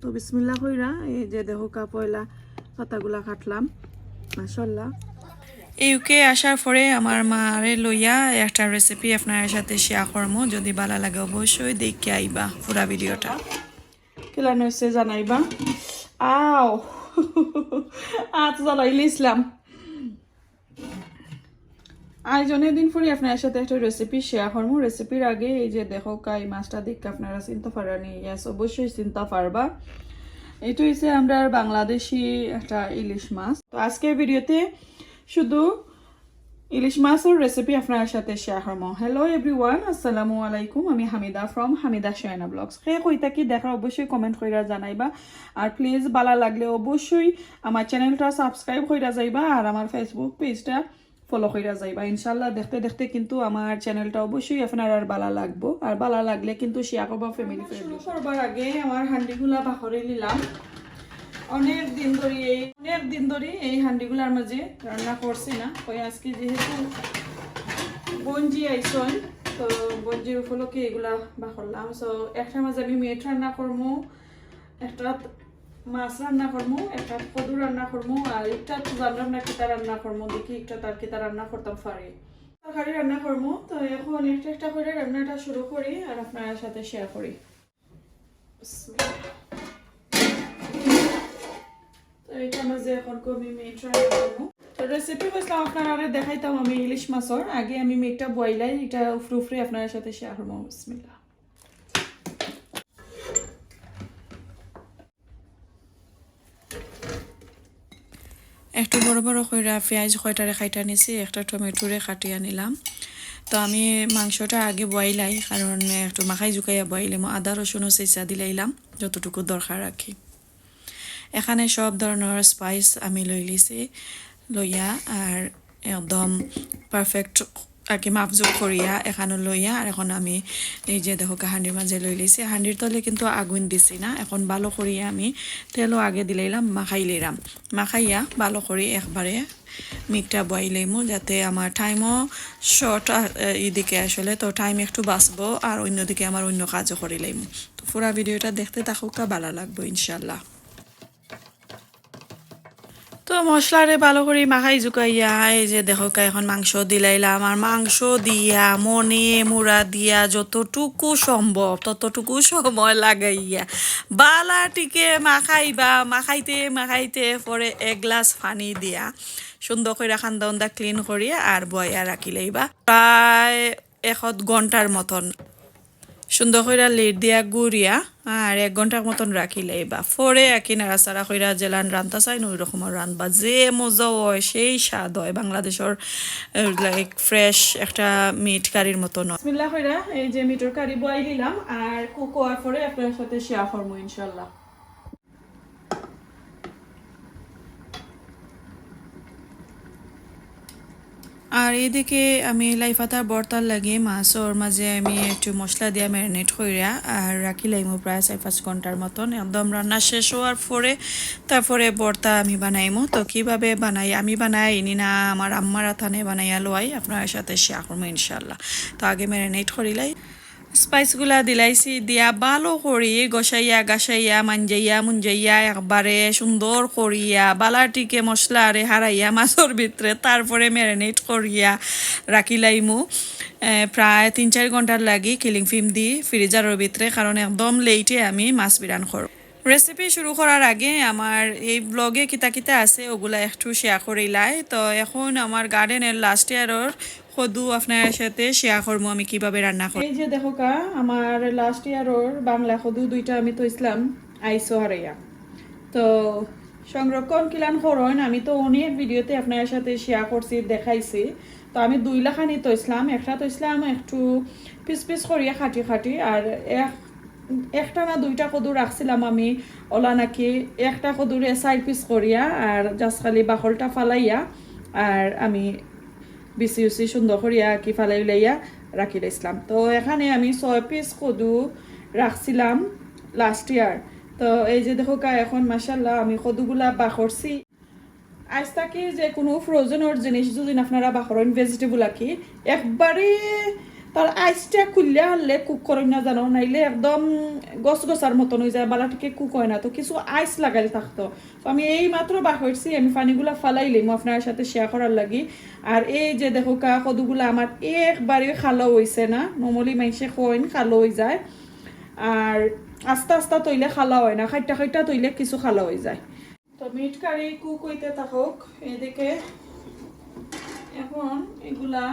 তো বিসমিল্লা কইরা এই যে দেহ কাপয়লা পাতাগুলা কাটলাম মাসাল্লাহ ইউকে আসার পরে আমার মারে লইয়া একটা রেসিপি আপনার সাথে শেয়ার করম যদি ভালো লাগে অবশ্যই দেখে আইবা পুরা ভিডিওটা। কেলা হয়েছে জানাইবা। আও আজ জানাইলে ইসলাম। আজ দিন পরে আপনার সাথে একটা রেসিপি শেয়ার করব রেসিপির আগে এই যে দেখো, কাই মাছটা দেখে আপনারা চিন্তা পারানি ইয়াস অবশ্যই চিন্তা পারবা এটা হচ্ছে আমরা বাংলাদেশি একটা ইলিশ মাছ। তো আজকের ভিডিওতে শুধু ইলিশ মাছের রেসিপি আপনার সাথে শেয়ার করব হ্যালো এভরিওয়ান আসসালামু আলাইকুম। আমি হামিদা ফ্রম হামিদা শায়না ব্লগস। সে কইতা কি দেখা অবশ্যই কমেন্ট কইরা জানাইবা। আর প্লিজ ভালো লাগলে অবশ্যই আমার চ্যানেলটা সাবস্ক্রাইব কইরা যাইবা। আর আমার ফেসবুক পেজটা ফলো কইরা যাইবা। ইনশাল্লাহ দেখতে দেখতে কিন্তু আমার চ্যানেলটা অবশ্যই আপনার আর ভালো লাগবো। আর ভালো লাগলে কিন্তু শেয়ার করবা ফ্যামিলি ফ্রেন্ড করবার আগে আমার হান্ডিগুলা বাহরে নিলাম। অনেক দিন ধরে এই অনেক দিন ধরে এই হান্ডিগুলার মাঝে রান্না করছি না। ওই আজকে যেহেতু বঞ্জি আইসন তো বঞ্জির উপলক্ষে এগুলা বা করলাম সো একটা মাঝে আমি মেট রান্না করব একটা মাছ রান্না করব একটা কদু রান্না করব আর একটা তো জানলাম না কিতা রান্না করব দেখি একটা তার কিতা রান্না করতাম পারি তরকারি রান্না করব তো এখন একটা একটা করে রান্নাটা শুরু করি আর আপনার সাথে শেয়ার করি। আমি রান্না ইলিশ মাছর আগে আমি মেটটা বইলাই এটা উফরে আপনার সাথে শেয়ার করব বিসমিল্লাহ। একটু বড় বড় কইরা পেঁয়াজ কয়টারে খাইটা নিছি, একটা টমেটোরে কাটিয়া নিলাম। তো আমি মাংসটা আগে বইলাই, কারণ একটু মাখাই জুকাইয়া বইলাম আদা রসুনও চেঁচা দিলাইলাম যতটুকু দরকার রাখি এখানে সব ধরনের স্পাইস আমি লই লিছি, লইয়া আর একদম পারফেক্ট আর কি মাপজোক করিয়া, এখানে লইয়া, আর এখন আমি এই যে দেখো হাঁডির মাঝে লই লিছি। হাঁডির তলে কিন্তু আগুন দিছি না। এখন ভালো করিয়া আমি তেলও আগে দিলাইলাম মাখাই লইলাম। মাখাইয়া ভালো করে একবারে মিটটা বয়াই লইমু যাতে আমার টাইমও শর্ট এদিকে আসলে তো টাইম একটু বাঁচবো আর অন্যদিকে আমার অন্য কাজও করে লইমু। তো পুরা ভিডিওটা দেখতে থাকুক ভালো লাগবো ইনশাল্লাহ তো মশলারে ভালো করে মাখাই, জুকাইয়া, এই যে দেখো এখন মাংস দিলাইলাম। আর মাংস দিয়া, মনে মুড়া দিয়া যতটুকু সম্ভব, ততটুকু সময় লাগাইয়া বালাটিকে মাখাইবা, মাখাইতে মাখাইতে পরে এক গ্লাস পানি দিয়া সুন্দর করে খান্দা উন্দা ক্লিন করিয়া আর বয়া রাখিলেইবা। প্রায় এখত ঘণ্টার মতন সুন্দর কইরা লেট দিয়া গুড়িয়া আর এক ঘণ্টার মতন রাখি বা ফরে একই নাড়াচাড়া কইরা জেলান রান্তা চাই ওই রকমের রান্ধবা যে মজা হয়, সেই স্বাদ হয়। বাংলাদেশের লাইক ফ্রেশ একটা মিট কারির মতন। বিসমিল্লাহ কইরা এই যে মিটর কারি বয়াই দিলাম আর কুক আর ফরে আপনার সাথে শেয়ার করব ইনশাল্লাহ আর এদিকে আমি লাইফাতার বর্তার লাগে মাছর মাঝে আমি একটু মশলা দিয়ে ম্যারিনেট কইরা আর রাখি লাইমু প্রায় চার পাঁচ ঘণ্টার মতন। একদম রান্না শেষ হওয়ার পরে তারপরে বর্তা আমি বানাইমু। তো কীভাবে বানাই, আমি বানাই ইনি না আমার আম্মারা থানে বানাইয়া লোয়াই আপনার সাথে শেয়ার করব ইনশাল্লাহ তো আগে ম্যারিনেট করিলাই স্পাইসগুলা দিলাইছি, দিয়া ভালো করি গসাইয়া গাসাইয়া মাঞ্জাইয়া, মুঞ্জাইয়া একবারে সুন্দর করিয়া বালাটিকে মশলা আরে হারাইয়া মাছর ভিতরে তারপরে ম্যারিনেট করিয়া রাখিলাইমু প্রায় তিন চার ঘণ্টার লাগি কিলিং ফিম দি ফ্রিজারের ভিতরে কারণ একদম লেটে আমি মাছ বিরান করব রেসিপি শুরু করার আগে আমার এই ব্লগে কিতা কিতা আছে, ওগুলা একটু শেয়ার করিলাই তো, এখন আমার গার্ডেনের লাস্ট ইয়ারের সদু আপনার সাথে শেয়ার করব আমি কীভাবে রান্না করি এই যে দেখো কা, আমার লাস্ট ইয়ারের বাংলা সদু দুইটা আমি তো ইসলাম, আইসো হারাইয়া তো সংরক্ষণ কিলান করন আমি তো অনেক ভিডিওতে আপনার সাথে শেয়ার করছি, দেখাইছি। তো আমি দুই লাখানি তো ইসলাম, একটা তো ইসলাম, একটু পিস পিস করিয়া খাটি খাটি, আর এক একটা না দুইটা কদু রাখছিলাম আমি, ওলা নাকি একটা কদুরে চার পিস করিয়া, আর জাস্ট খালি বাকলটা ফালাইয়া, আর আমি বিচি উচি সুন্দর করিয়া কি ফালাই উলাইয়া রাখি লাইছিলাম তো এখানে আমি ছয় পিস কদু রাখছিলাম লাস্ট ইয়ার তো এই যে দেখো কা, এখন মাসাল্লাহ আমি কদুগুলা বাখরছি আজ থাকি যে কোনো ফ্রোজেনের জিনিস যদি আপনারা বাখরেন ভেজিটেবল আঁকি একবারে তার আইসটা খুললে হলে কুক করেন না জানো, নাইলে একদম গছ গছার মতন হয়ে যায় বালা থেকে কুক হয় না। তো কিছু আইস লাগাইলে থাকতো। তো আমি এই মাত্র বাহরছি আমি পানিগুলা ফালাইলাম আপনার সাথে শেয়ার করার লাগি। আর এই যে দেখো কা, কদুগুলা আমার একবারে খালো হয়েছে না নর্মালি মানুষে কইন খালো হয়ে যায়। আর আস্তে আস্তে তৈলে খালা হয় না, খাইটা খাইটা তৈলে কিছু খালা হয়ে যায়। তো মিট কারি কুক হইতে থাকুক, এদিকে এখন এগুলা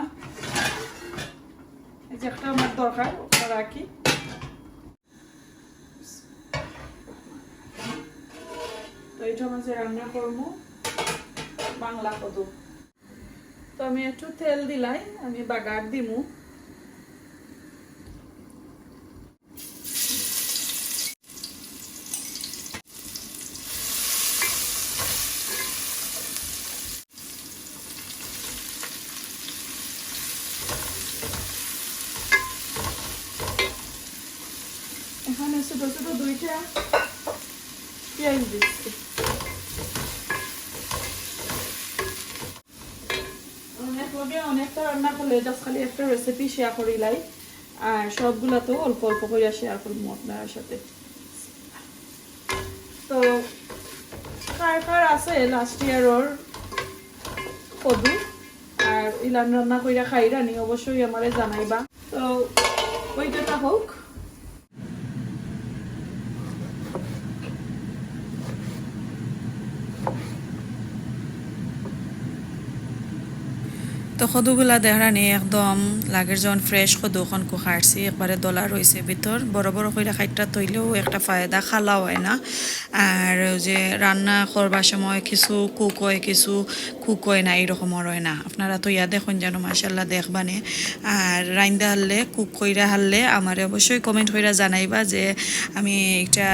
দরকার রাখি। তো বাংলা তো আমি একটু তেল দিলাই আমি বাগার দিমু এখানে ছোট ছোট দুইটা পেঁয়াজ দিচ্ছি অনেক লগে অনেকটা রান্না করলে জাস্ট খালি একটা রেসিপি শেয়ার করি লাই আর সবগুলা তো অল্প অল্প করে শেয়ার করব আপনার সাথে। তো কার কার আছে লাস্ট ইয়ারর কদু? আর ইলান রান্না কইরা খাই রানি অবশ্যই আমারে জানাইবা। তো ওইটা হোক। তো সদুগুলা দেহরানি একদম লাগের যখন ফ্রেশ সদুখন কুখারছি একবারে দলা রয়েছে ভিতর বড় বড় করে খাইটা তৈলেও একটা ফায়দা খালা হয় না। আর যে রান্না করবার সময় কিছু কুক হয়, কিছু কুক হয় না এইরকমর হয় না। আপনারা তো ইয়া দেখুন যেন মাসাল্লাহ দেখবানে। আর রাইন্দা হারলে কুক কইরা হারলে, আমার অবশ্যই কমেন্ট কইরা জানাইবা যে আমি একটা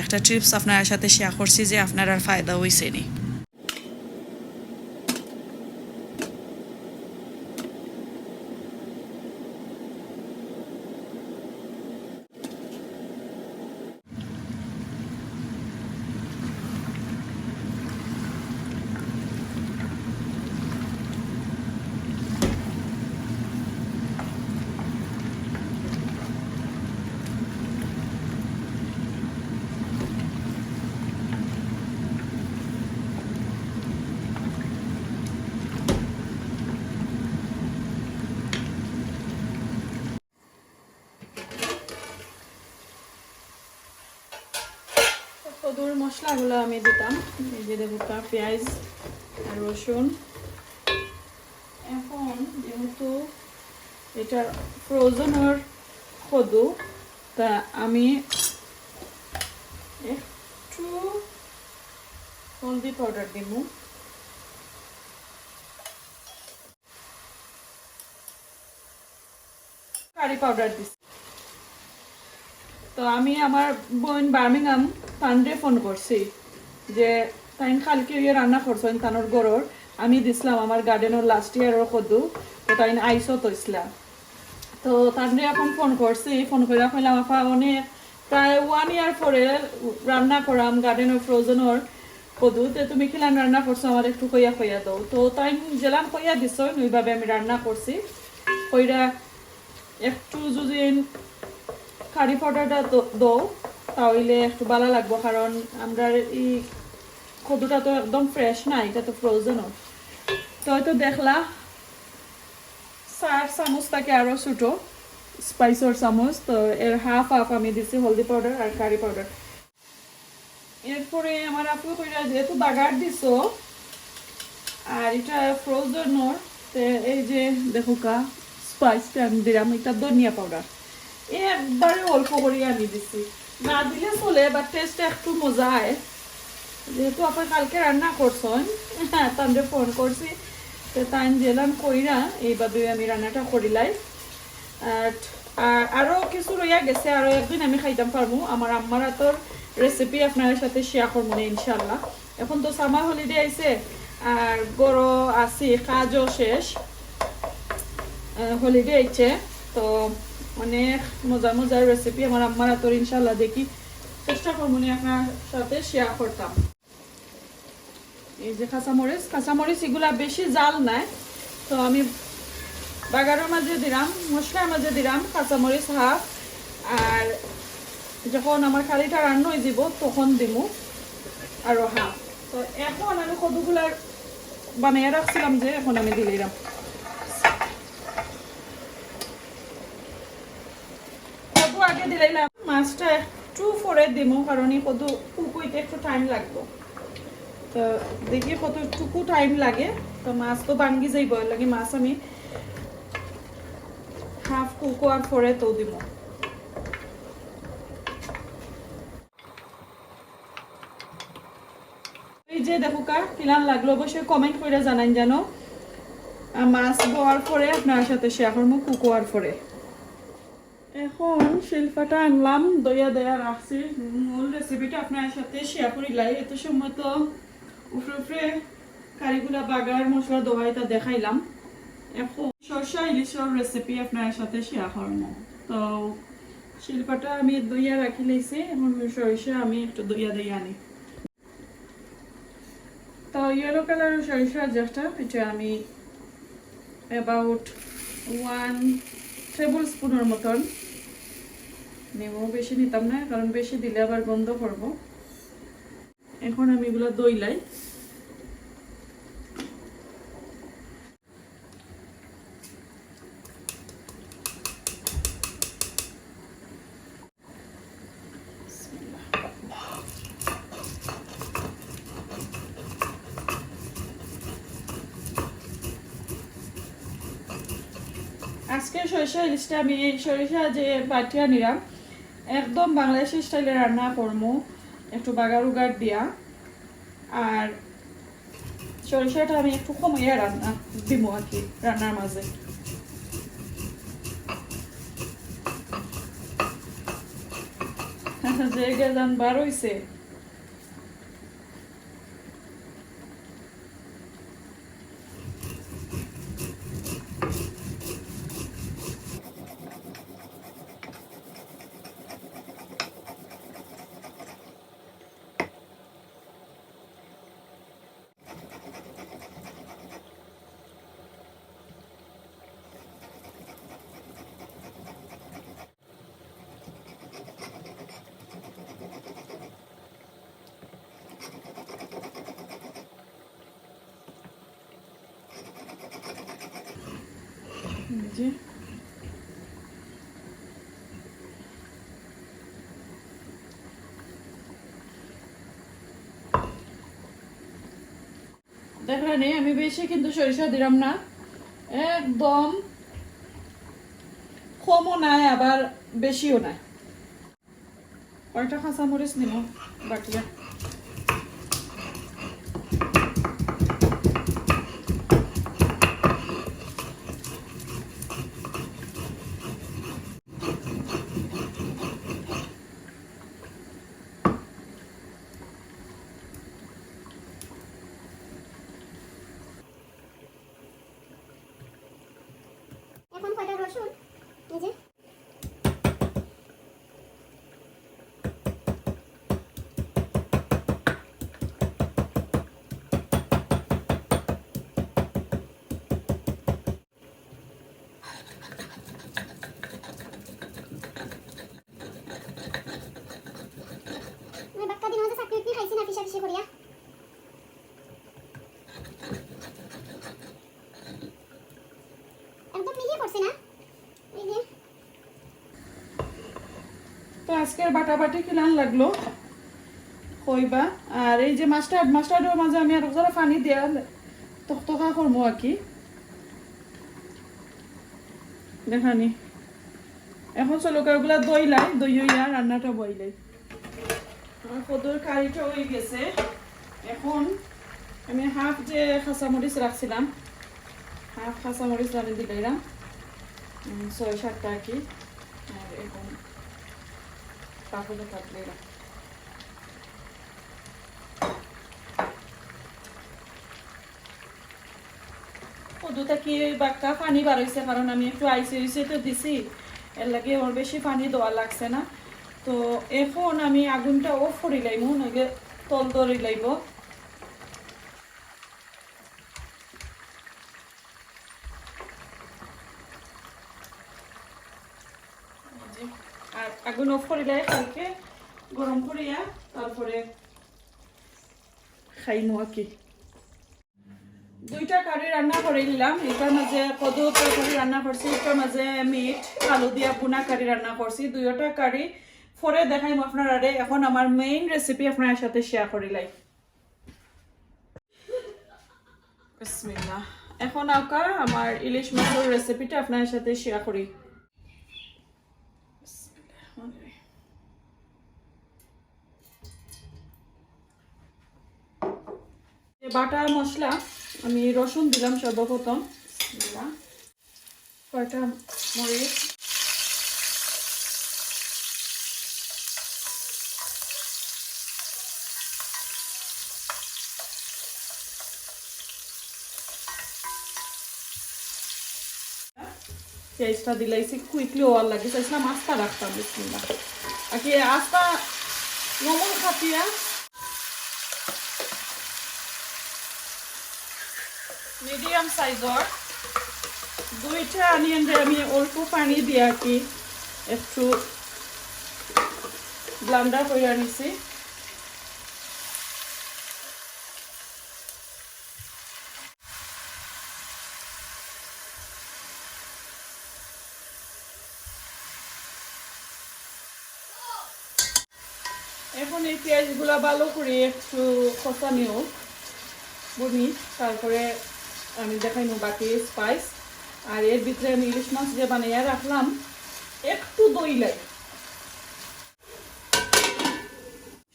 একটা ট্রিপস আপনার সাথে শেয়ার করছি যে আপনার আর ফায়দা হয়েছে নি কদুর মশলাগুলো আমি দিতাম। যে দেবো পেঁয়াজ আর রসুন। এখন যেহেতু এটা ফ্রোজেনের কদু, তা আমি একটু হলদি পাউডার দিব। কারি পাউডার দিচ্ছি তো আমি আমার বোন বার্মিংহাম তানরে ফোন করছি যে, তাইন কালকে ইয়ে রান্না করছেন তানোর গরর, আমি দিছিলাম আমার গার্ডেনের লাস্ট ইয়ারের কদু, তো তাইন আইসও তৈছিলাম তো তানরে এখন ফোন করছি ফোন করে কইলাম আপা অনেক প্রায় ওয়ান ইয়ার পরে রান্না করাম গার্ডেনের ফ্রোজেনের কদু, তো তুমি খিলাম রান্না করছ আমার একটু কইয়া কইয়া দাও। তো তাই জেলাম কইয়া দিছ ওইভাবে আমি রান্না করছি কইরা একটু যদি কারি পাউডারটা দাও, তাহলে একটু ভালো লাগবো, কারণ আমরা এই কদুটা তো একদম ফ্রেশ না, এটা তো ফ্রোজেনও তো হয়তো দেখলা, চার চামচ থাকে আরও ছোটো স্পাইসর চামচ, তো এর হাফ হাফ আমি দিছি হলদি পাউডার আর কারি পাউডার এরপরে আমার আপু কইরা, যেহেতু বাগার দিছো, আর এটা ফ্রোজেনর এই যে দেখো কা স্পাইসটা আমি দিলাম, এটা ধনিয়া পাউডার একবারে অল্প করে আমি দিছি। না দিলে চলে বাট টেস্ট একটু মজা হয় যেহেতু আপনি কালকে রান্না করছেন হ্যাঁ তাদের ফোন করছি, তো তাই জেলাম কইরা এইভাবে আমি রান্নাটা করিলাই আর আর আরও কিছু রইয়া গেছে আরও একদিন আমি খাইতাম পারব আমার আম্মার হাতর রেসিপি আপনার সাথে শেয়ার করব না ইনশাল্লাহ এখন তো সামার হলিডে আইছে, আর গরো আছি, কাজও শেষ হলিডে আইছে, তো অনেক মজার মজার রেসিপি আমার আম্মার হাতর ইনশাল্লাহ দেখি। চেষ্টা করব আপনার সাথে শেয়ার করতাম। এই যে কাঁচামরিচ কাঁচামরিচ এগুলা বেশি জাল নাই। তো আমি বাগারের মাঝে দিলাম, মশলার মাঝে দিলাম কাঁচামরিচ হাফ আর যখন আমার কারিটা রান্না হয়ে যাব, তখন দিমু আরও হাফ তো এখন আমি কতগুলার বানিয়ে রাখছিলাম যে এখন আমি দিলাম কদু আগে মাছটা একটু পরে দিমু, কারণ এই কুকুইতে একটু টাইম লাগবে। তো দেখি টাইম লাগে, তো মাছ তো ভাঙ্গি যাইব লাগে মাছ আমি হাফ কুকুয়ার পরে তো দিব যে দেখো কা কিলান লাগল, অবশ্যই কমেন্ট করে জানান জানো। মাছ বোয়ার পরে আপনার সাথে শেয়ার করব কুকুয়ার পরে। এখন শিল্পাটা আনলাম, দইয়া দইয়া রাখছি। মূল রেসিপিটা আপনার সাথে শেয়ার করিলাই এত সময় তো উপরে উপরে কারিগুলা, বাগার, মশলা দোহাইটা দেখাইলাম। এখন সরষা ইলিশের রেসিপি আপনার সাথে শেয়ার করব। তো শিল্পাটা আমি দইয়া রাখি লাইছি, এখন সরিষা আমি একটু দইয়া দইয়া আনি। তো ইয়েলো কালারের সরিষা যেটা এটা আমি অ্যাবাউট ওয়ান টেবিল স্পুনের মতন নেব বেশি নিতাম না, কারণ বেশি দিলে আবার গন্ধ করব। এখন আমি এগুলো দইলাই আজকে সরিষা ইলিশটা আমি সরিষা যে বাটিয়া নিলাম একদম বাংলাদেশি স্টাইলে রান্না করব একটু বাগার উগার দিয়া। আর সরিষাটা আমি একটু কমাইয়া রান্না দিব আর কি, রান্নার মাঝে। যে গেজান বার হইছে। যে দেখলেন আমি বেশি কিন্তু সরিষা দিলাম না। একদম কমও নাই, আবার বেশিও নাই। কয়টা কাঁচামরিচ নিব বাটিয়া কয়টা রসুন এই যে আমি বাক্কা দিন হচ্ছে চাকরি উঠনি খাইছি না ফিসা ফিসি করিয়া একদম মিলিয়ে পড়ছে না এই যে তো আজকের বাটাবাটি কিলান লাগল? কইবা? আর এই যে মাস্টার্ড, মাস্টার্ডের মাঝে আমি আর জোরে পানি দিয়া তখতকা করব আর কি। দেখানি। এখন চলো ওগুলা দইলাই দই হইয়া রান্নাটা বইলাই। কদুর কারিটা হয়ে গেছে। এখন আমি হাফ যে খাঁচামরিচ রাখছিলাম হাফ খাঁচামরিচ আমি দিলাম ছয় সাতটা আর কি। আর এখন পাকলে কাটলে দুটা কি বাক্কা পানি বাড়াইছে কারণ আমি একটু আইসে হয়েছে তো দিছি। এর লাগে ওর বেশি পানি দেওয়া লাগছে না। তো এখন আমি আগুনটা অফ করি লাইব নইলে তল ধরি লাইব। আগুন অফ করিলে কালকে, গরম করিয়া তারপরে খাইমু আর কি। দুইটা কারি রান্না করে নিলাম। এটার মাঝে কদু তরকারি রান্না করছি, এটার মাঝে মিট, আলু দিয়া পুনা কারি রান্না করছি। দুইটা কারি পরে দেখাইম আপনার আরে এখন আমার মেইন রেসিপি আপনার সাথে শেয়ার করিলাই বিসমিল্লাহ। এখন আঁকা আমার ইলিশ মাছের রেসিপিটা আপনার সাথে শেয়ার করি বিসমিল্লাহিররহমানিররহিম। যে বাটা মশলা, আমি রসুন দিলাম সর্বপ্রথম। কয়টা মরিচ। পেঁয়াজটা দিলাইছি কুইকলি ওয়ার লাগে। চাইছিলাম আস্তা রাখতাম, বিসমিল্লাহ। আর কি আস্তা নমন খাতিয়া। মিডিয়াম সাইজর দুইটা অনিয়ন আমি অল্প পানি দিয়ে আর কি, একটু ব্লান্ডার করে আনিছি। এখন এই পেঁয়াজগুলো ভালো করে একটু কষানিও বমি, তারপরে আমি দেখাইনো বাকি স্পাইস আর এর ভিতরে আমি ইলিশ মাছ যে বানাইয়া রাখলাম, একটু দই লাগে।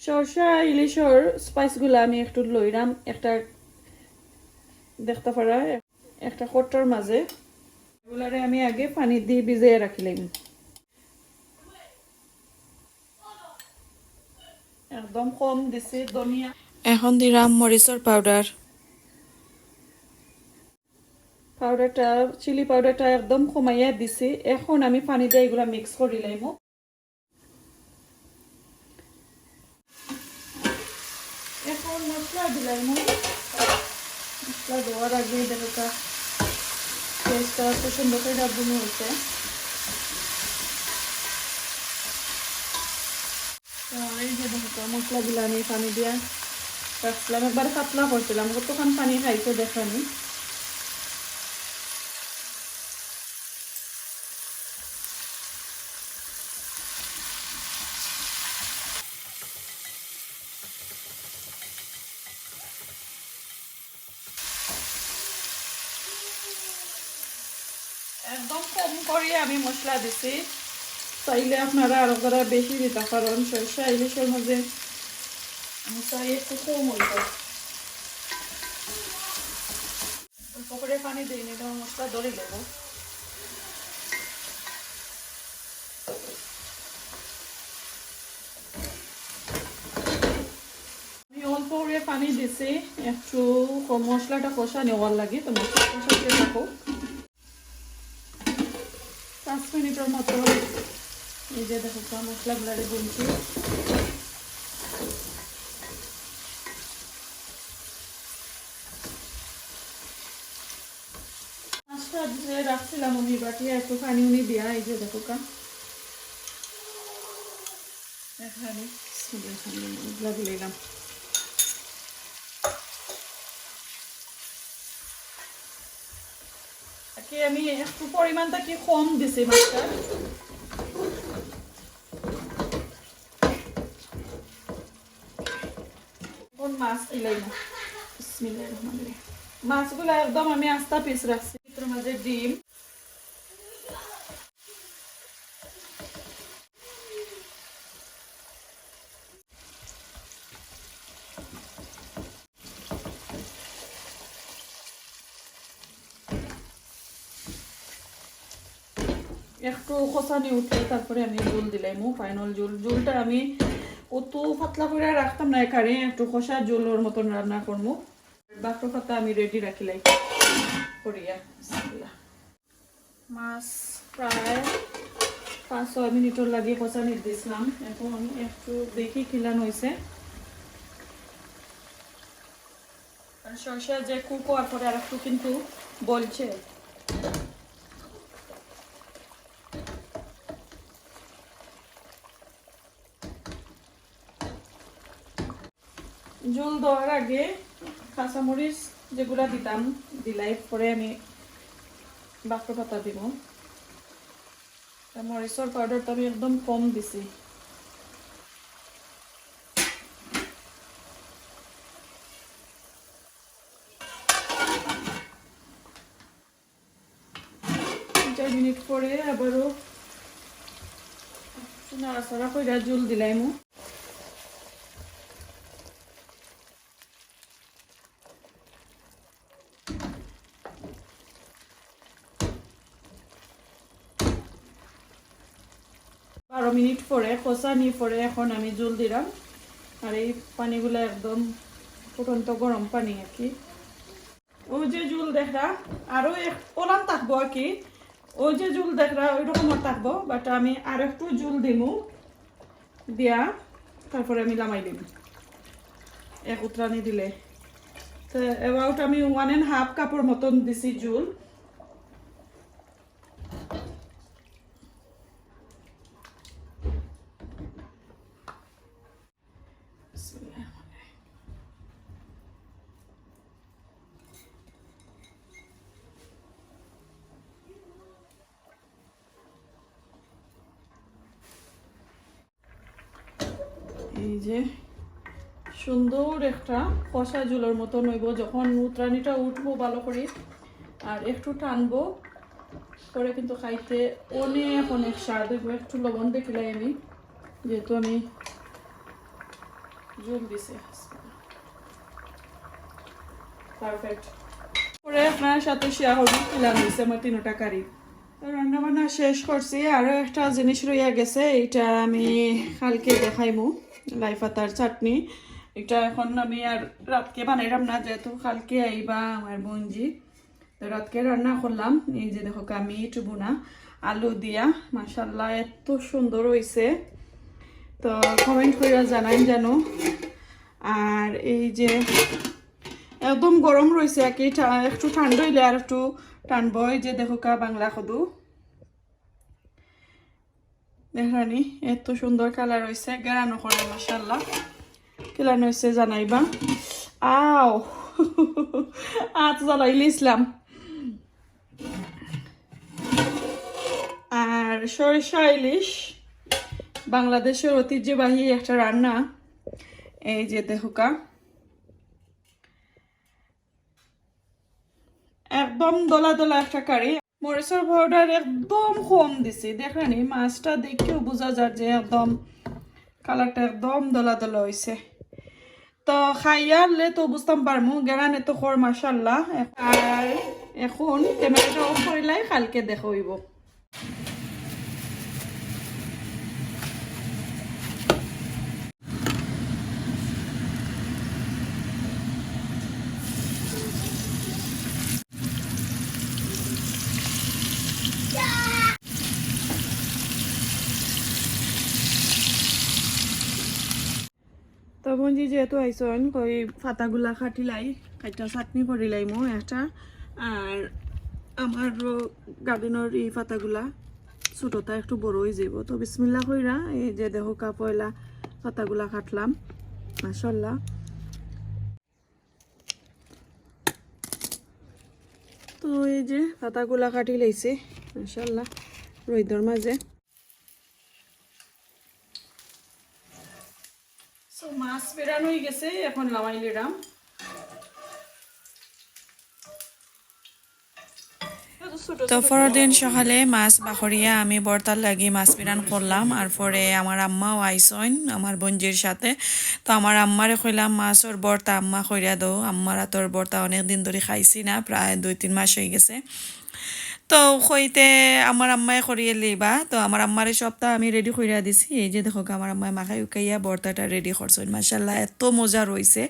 সরষা, ইলিশর স্পাইসগুলো আমি একটু লইলাম একটা দেখতে পারা, একটা কট্টর মাঝে। এগুলারে আমি আগে পানি দিয়ে ভিজিয়ে রাখিলাম। একদম কম দিছি, ধনিয়া। এখন দিলাম মরিচর পাউডার পাউডারটা, চিলি পাউডারটা একদম কমাইয়া দিছি। এখন আমি পানি দিয়ে এগুলা মিক্স করে লাইমু এখন মশলা দিলাইমু মশলা দেওয়ার আগে দেখা পেঁয়াজটা এত সুন্দর করে ডাবুনো হয়েছে। এই যে দেখো মশলা দিলাম আমি পানি দিয়া। রাখছিলাম একবার পাতলা করছিলাম। কতক্ষণ পানি খাইছে দেখানি একদম কম করে আমি মশলা দিছি। চাইলে আপনারা আরও করে বেশি দিতে পারেন। সরষা, ইলিশের মধ্যে আমি চাই একটু কম অল্প করে পানি দিই মশলা ধরে দেবো আমি অল্প পানি দিছি। একটু মশলাটা কষা নেওয়ার লাগে। তো মশলা কষাতে থাকো পাঁচ মিনিটের মতো এই যে দেখো মশলাগুলারে গুনছি রাখছিলাম আমি বাটি একটু পানি উনি দিয়া, এই যে দেখো কা এখানে দিলাম। কি আমি একটু পরিমাণটা কি কম দিছি মাছটা? কোন মাছ এলাই না মাছগুলো একদম আমি আস্তা পিস রাখছি। এটার মাঝে ডিম একটু কষানি উঠলে তারপরে আমি জুল দিলাম ফাইনাল জুল। জুলটা আমি অত পাতলা করে রাখতাম না এখানে একটু কষা জুলোর মতন রান্না করব বাকর পাতা আমি রেডি রাখিলাই। করিয়া মাছ প্রায় পাঁচ ছয় মিনিটর লাগে কষানি দিছিলাম। এখন একটু দেখি খিলান হয়েছে সরষে যে কুক হওয়ার পরে আর একটু কিন্তু বলছে। জল দেওয়ার আগে কাঁচামরিচ যেগুলা দিতাম, দিলাই পরে আমি বাক্র পাতা দিব। মরিচর পাউডারটা আমি একদম কম দিছি। মিনিট পরে আবারও নাড়াচাড়া করে জল দিলাই মু বারো মিনিট পরে কষানি পরে এখন আমি জল দিলাম। আর এই পানিগুলো একদম ফুটন্ত গরম পানি আর কি। ও যে জুল দেখরা, আরও এক ওলাম থাকব আর কি। ও যে জুল দেখরা ওই রকমের থাকব বাট আমি আর একটু জুল দিমু। দিয়া, তারপরে আমি লামাই দিম। এক উতরানি দিলে। তো অ্যাবাউট আমি ওয়ান অ্যান্ড হাফ কাপড় মতন দিছি জুল এই যে সুন্দর একটা কষা জুলোর মতো নইব, যখন উতরানিটা উঠবো ভালো করে আর একটু টানবো, পরে কিন্তু খাইতে অনেক অনেক স্বাদ হইব। একটু লবণ দেখিলাই আমি, যেহেতু আমি জল দিছি। পারফেক্ট। পরে আপনার সাথে শেয়ার করব কিলাম দিছে আমার তিনোটা কারি। রান্না বান্না শেষ করছি আরও একটা জিনিস রইয়া গেছে, এইটা আমি কালকে দেখাইমু লাই পাতার চাটনি। এটা এখন আমি আর রাতকে বানাইলাম না, যেহেতু কালকে আইবা আমার বোনজি। তো রাতকে রান্না করলাম, এই যে দেখো আমি টুবুনা, আলু দিয়া মাসাল্লাহ এত সুন্দর হয়েছে তো কমেন্ট করে জানাই জানো আর এই যে, একদম গরম রয়েছে ঠা- একটু ঠান্ডা হইলে আর একটু টানবো এই যে দেখো কা বাংলা কদু দেখানি, এত সুন্দর কালার হয়েছে গেরানো করে মাসাল্লাহ কেলান হয়েছে জানাইবা। আও আত জ্বালাইলে ইসলাম। আর সরিষা ইলিশ, বাংলাদেশের ঐতিহ্যবাহী একটা রান্না। এই যে দেহুকা একদম দোলা দোলা একটা কারি। মরিচের পাউডার একদম কম দিছি। দেখেনি মাছটা দেখেও বোঝা যায় যে একদম কালারটা একদম দলা দলা হয়েছে তো খাইয়ালে তো বুঝতাম পারমু গেরানে তো খর মাসাল্লাহ আর এখন ক্যামেরাটা অফ করিলাই কালকে দেখা তো বঞ্জি যেহেতু আইসন ওই পাতাগুলা কাটিলাই কাইটা চাটনি করিলাই মো একটা। আর আমার গার্ডেনের এই পাতাগুলা ছোটটা একটু বড় হয়ে যাব তো বিসমিল্লা কইরা, এই যে দেহ কা পয়লা পাতাগুলা কাটলাম মাসাল্লাহ তো এই যে পাতাগুলা কাটি লাইছে মাসাল্লাহ রইদর মাঝে সো মাছ বেরানো গেছে, এখন তো পরের দিন সকালে মাছ বাখরিয়া আমি বর্তার লাগি মাছ বিরান করলাম, আর পরে আমার আম্মাও আইসইন আমার বঞ্জির সাথে। তো আমার আম্মারে কইলাম মাছর বর্তা আম্মা কইরা দো আম্মারা তোর বর্তা অনেক দিন ধরে খাইছি না, প্রায় দুই তিন মাস হয়ে গেছে। তো হইতে আমার আম্মাই করিয়ে লইবা। তো আমার আম্মার সপ্তাহ আমি রেডি করিয়া দিছি। এই যে দেখো, আমার আম্মাই মাখাই উকাইয়া বর্তাটা রেডি করছেন মাসাল্লাহ এত মজা রয়েছে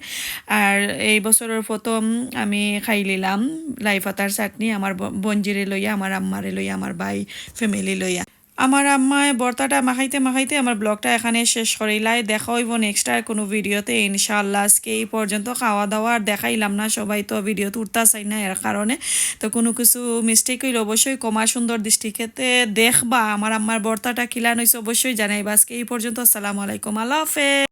আর এই বছরের প্রথম আমি খাই লিলাম লাই পাতার চাটনি আমার বঞ্জিরে লইয়া, আমার আম্মারে লইয়া, আমার ভাই ফ্যামিলি লইয়া। আমার আম্মায় বর্তাটা মাখাইতে মাখাইতে আমার ব্লগটা এখানে শেষ করিলাই। দেখা হইব নেক্সট আর কোনো ভিডিওতে। ইনশাআল্লাহ আজকে এই পর্যন্ত খাওয়া দাওয়া আর দেখাইলাম না। সবাই তো ভিডিও তুরতা চাই না এর কারণে। তো কোনো কিছু মিস্টেক হইলে অবশ্যই কমা সুন্দর দৃষ্টিক্ষেত্রে দেখবা। আমার আম্মার বর্তাটা কিলান হয়েছে অবশ্যই জানাইবা। আজকে এই পর্যন্ত। আসসালামু আলাইকুম। আল্লাহ হাফেজ।